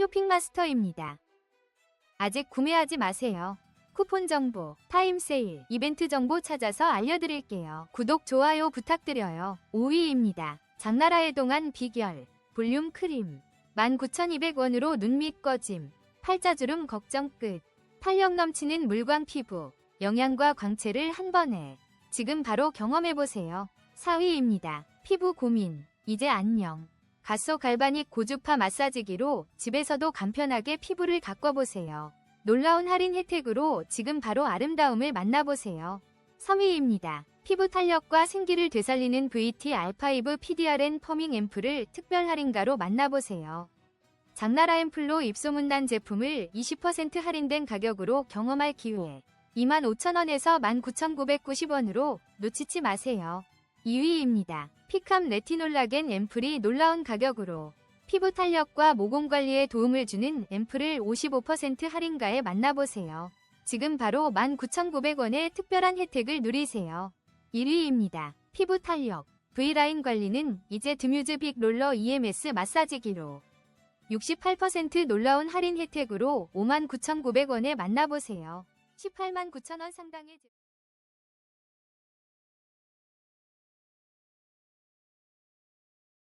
쇼핑마스터입니다. 아직 구매하지 마세요. 쿠폰 정보, 타임 세일, 이벤트 정보 찾아서 알려드릴게요. 구독, 좋아요 부탁드려요. 5위입니다. 장나라의 동안 비결, 볼륨 크림. 19,200원으로 눈밑 꺼짐, 팔자주름 걱정 끝. 탄력 넘치는 물광 피부, 영양과 광채를 한 번에. 지금 바로 경험해보세요. 4위입니다. 피부 고민, 이제 안녕. 가소 갈바닉 고주파 마사지기로 집에서도 간편하게 피부를 가꿔보세요. 놀라운 할인 혜택으로 지금 바로 아름다움을 만나보세요. 3위입니다. 피부 탄력과 생기를 되살리는 VT 알파이브 PDRN 퍼밍 앰플을 특별 할인가로 만나보세요. 장나라 앰플로 입소문난 제품을 20% 할인된 가격으로 경험할 기회. 25,000원에서 19,990원으로 놓치지 마세요. 2위입니다. 피캄 레티놀라겐 앰플이 놀라운 가격으로 피부 탄력과 모공 관리에 도움을 주는 앰플을 55% 할인가에 만나보세요. 지금 바로 19,900원의 특별한 혜택을 누리세요. 1위입니다. 피부 탄력, V라인 관리는 이제 드뮤즈 빅 롤러 EMS 마사지기로 68% 놀라운 할인 혜택으로 59,900원에 만나보세요. 18만 9천원 상당의 제-